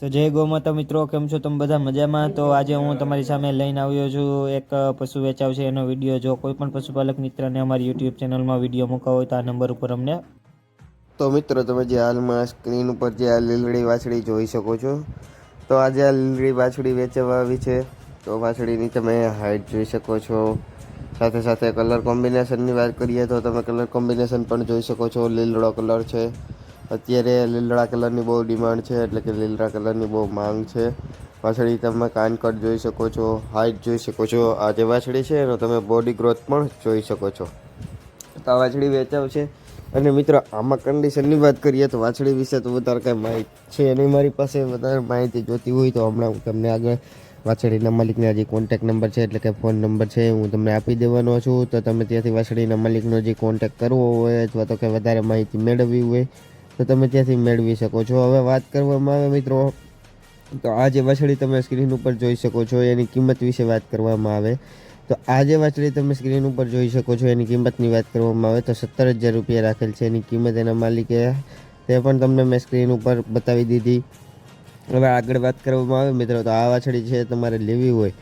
તો જય ગૌમાતા મિત્રો, કેમ છો તમે બધા મજામાં? તો આજે હું તમારી સામે લઈને આવ્યો છું એક પશુ વેચાવ છે એનો વીડિયો. જો કોઈ પણ પશુપાલક મિત્રને અમારી યુટ્યુબ ચેનલમાં વીડિયો મૂકવા હોય તો આ નંબર ઉપર અમને તો મિત્રો, તમે જે હાલમાં સ્ક્રીન ઉપર જે આ લીલડી વાછડી જોઈ શકો છો. તો આજે આ લીલડી વાછડી વેચવા આવી છે. તો વાછડીની તમે હાઇટ જોઈ શકો છો. સાથે સાથે કલર કોમ્બિનેશનની વાત કરીએ તો તમે કલર કોમ્બિનેશન પણ જોઈ શકો છો. લીલડો કલર છે. અત્યારે લીલડા કલરની બહુ ડિમાન્ડ છે, એટલે કે લીલડા કલરની બહુ માંગ છે. વાછડી તમે કાનકટ જોઈ શકો છો હાઇટ જોઈ શકો છો. આ જે વાછડી છે, એનો તમે બોડી ગ્રોથ પણ જોઈ શકો છો. તો આ વાછડી વેચાવ છે. અને મિત્રો, આમાં કન્ડિશનની વાત કરીએ તો વાછડી વિશે તો વધારે કાંઈ માહિતી છે નહીં. મારી પાસે વધારે માહિતી જોતી હોય તો હમણાં હું તમને આગળ વાછડીના માલિકના જે કોન્ટેક નંબર છે, એટલે કે ફોન નંબર છે હું તમને આપી દેવાનો છું. તો તમે ત્યાંથી વાછડીના માલિકનો જે કોન્ટેક કરવો હોય અથવા તો કે વધારે માહિતી મેળવવી હોય તો તમે ત્યાંથી મેળવી શકો છો. હવે વાત કરવામાં આવે મિત્રો, તો આ જે વાછડી તમે સ્ક્રીન ઉપર જોઈ શકો છો, એની કિંમત વિશે વાત કરવામાં આવે. તો આ જે વાછડી તમે સ્ક્રીન ઉપર જોઈ શકો છો, એની કિંમતની વાત કરવામાં આવે, તો સત્તર હજાર રૂપિયા રાખેલ છે એની કિંમત એના માલિકે. તે પણ તમને મેં સ્ક્રીન ઉપર બતાવી દીધી. હવે આગળ વાત કરવામાં આવે મિત્રો, તો આ વાછડી છે તમારે લેવી હોય,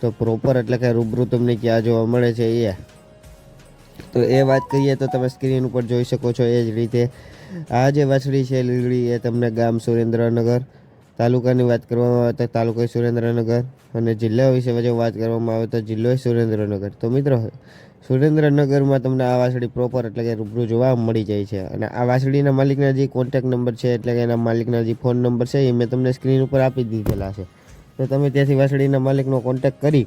તો પ્રોપર એટલે કે રૂબરૂ તમને ક્યાં જોવા મળે છે એ. તો એ વાત કરીએ તો તમે સ્ક્રીન ઉપર જોઈ શકો છો એ જ રીતે. આ જે વાછડી છે લીલડી એ તમને ગામ સુરેન્દ્રનગર તાલુકાની વાત કરવામાં આવે તો તાલુકો સુરેન્દ્રનગર અને જિલ્લા વિશે જો વાત કરવામાં આવે તો જિલ્લો સુરેન્દ્રનગર. તો મિત્રો, સુરેન્દ્રનગરમાં તમને આ વાછડી પ્રોપર એટલે કે રૂબરૂ જોવા મળી જાય છે. અને આ વાછડીના માલિકના જે કોન્ટેક નંબર છે એટલે કે એના માલિકના જે ફોન નંબર છે એ મેં તમને સ્ક્રીન ઉપર આપી દીધેલા છે. તો તમે ત્યાંથી વાછડીના માલિકનો કોન્ટેક કરી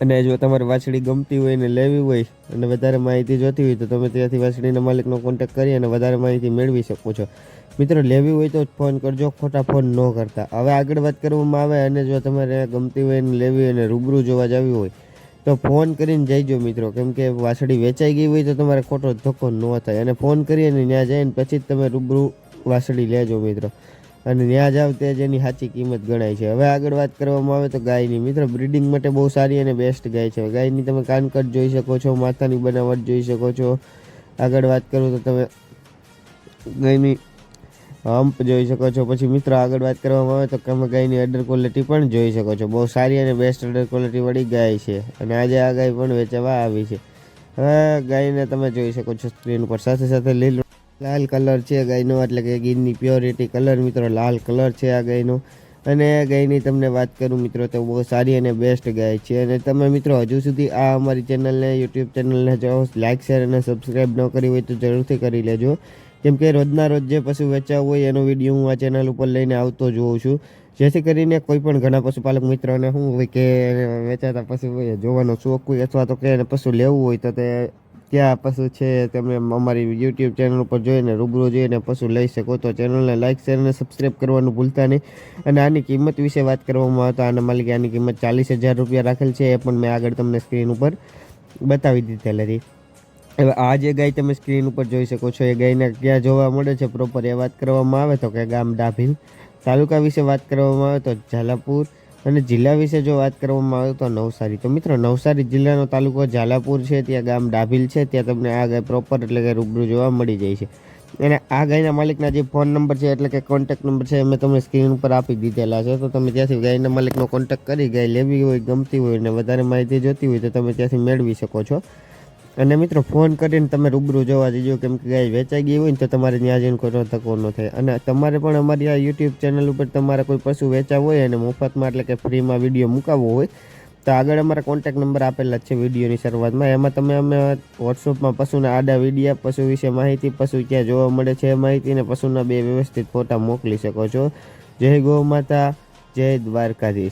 અને જો તમારે વાછડી ગમતી હોય ને લેવી હોય અને વધારે માહિતી જોતી હોય તો તમે ત્યાંથી વાછડીના માલિકનો કોન્ટેક કરી અને વધારે માહિતી મેળવી શકો છો. મિત્રો, લેવી હોય તો જ ફોન કરજો, ખોટા ફોન ન કરતા. હવે આગળ વાત કરવામાં આવે અને જો તમારે ગમતી હોય ને લેવી અને રૂબરૂ જોવા જવી હોય, તો ફોન કરીને જઈજો મિત્રો. કેમ કે વાછડી વેચાઈ ગઈ હોય તો તમારે ખોટો ધક્કો ન થાય. અને ફોન કરી અને ત્યાં જઈને પછી જ તમે રૂબરૂ વાછડી લેજો મિત્રો. અને ત્યાં જાવ તે જ એની સાચી કિંમત ગણાય છે. હવે આગળ વાત કરવામાં આવે તો ગાયની. મિત્રો, બ્રિડિંગ માટે બહુ સારી અને બેસ્ટ ગાય છે. ગાયની તમે કાનકટ જોઈ શકો છો, માથાની બનાવટ જોઈ શકો છો. આગળ વાત કરું તો તમે ગાયની હમ્પ જોઈ શકો છો. પછી મિત્રો, આગળ વાત કરવામાં આવે તો તમે ગાયની અડર ક્વોલિટી પણ જોઈ શકો છો. બહુ સારી અને બેસ્ટ અડર ક્વોલિટી વળી ગાય છે અને આજે આ ગાય પણ વેચવા આવી છે. હવે ગાયને તમે જોઈ શકો છો સ્ક્રીન ઉપર. સાથે સાથે લીલું લાલ કલર છે ગાયનો, એટલે કે ગીરની પ્યોરિટી કલર મિત્રો, લાલ કલર છે આ ગાયનો. અને ગાયની તમને વાત કરું મિત્રો, તો બહુ સારી અને બેસ્ટ ગાય છે. અને તમે મિત્રો, હજુ સુધી આ અમારી ચેનલને યુટ્યુબ ચેનલને જો લાઇક શેર અને સબસ્ક્રાઈબ ન કરી હોય તો જરૂરથી કરી લેજો. કેમ કે રોજના રોજ જે પશુ વેચાવ હોય, એનો વીડિયો હું આ ચેનલ ઉપર લઈને આવતો જોઉં છું. જેથી કરીને કોઈ પણ ઘણા પશુપાલક મિત્રોને શું હોય કે વેચાતા પશુ હોય, જોવાનો શોખ હોય અથવા તો કે પશુ લેવું હોય તો તે ક્યાં પશુ છે, તમે અમારી યુટ્યુબ ચેનલ ઉપર જોઈને રૂબરૂ જોઈને પશુ લઈ શકો. તો ચેનલને લાઇક શેર અને સબસ્ક્રાઈબ કરવાનું ભૂલતા નહીં. અને આની કિંમત વિશે વાત કરવામાં આવતા આના માલિકે આની કિંમત ચાલીસ હજાર રૂપિયા રાખેલ છે. એ પણ મેં આગળ તમને સ્ક્રીન ઉપર બતાવી દીધેલ હતી. હવે આ જે ગાય તમે સ્ક્રીન ઉપર જોઈ શકો છો, એ ગાયને ક્યાં જોવા મળે છે પ્રોપર એ વાત કરવામાં આવે તો કે ગામ ડાભીલ તાલુકા વિશે વાત કરવામાં આવે તો ઝાલાપુર અને જિલ્લા વિશે જો વાત કરવામાં આવે તો નવસારી. તો મિત્રો, નવસારી જિલ્લાનો તાલુકો ઝાલાપુર છે, ત્યાં ગામ ડાભીલ છે, ત્યાં તમને આ ગાય પ્રોપર એટલે કે રૂબરૂ જોવા મળી જાય છે. અને આ ગાયના માલિકના જે ફોન નંબર છે એટલે કે કોન્ટેક નંબર છે મેં તમને સ્ક્રીન ઉપર આપી દીધેલા છે. તો તમે ત્યાંથી ગાયના માલિકનો કોન્ટેક કરી, ગાય લેવી હોય, ગમતી હોય અને વધારે માહિતી જોતી હોય તો તમે ત્યાંથી મેળવી શકો છો. અને મિત્રો, ફોન કરીને તમે રૂબરૂ જોવા જજો, કેમ કે ગાય વેચાઈ ગઈ હોય ને તો તમારે ત્યાં જઈને કોઈ ધક્કો ન થાય. અને તમારે પણ અમારી આ યુટ્યુબ ચેનલ ઉપર તમારે કોઈ પશુ વેચાવું હોય અને મફતમાં, એટલે કે ફ્રીમાં વીડિયો મૂકાવવો હોય, તો આગળ અમારા કોન્ટેક્ટ નંબર આપેલા છે વિડીયોની શરૂઆતમાં. એમાં તમે અમે વોટ્સઅપમાં પશુના આડા વિડીયા, પશુ વિશે માહિતી, પશુ ક્યાં જોવા મળે છે એ માહિતી પશુના બે વ્યવસ્થિત ફોટા મોકલી શકો છો. જય ગૌ માતા, જય દ્વારકાધીશ.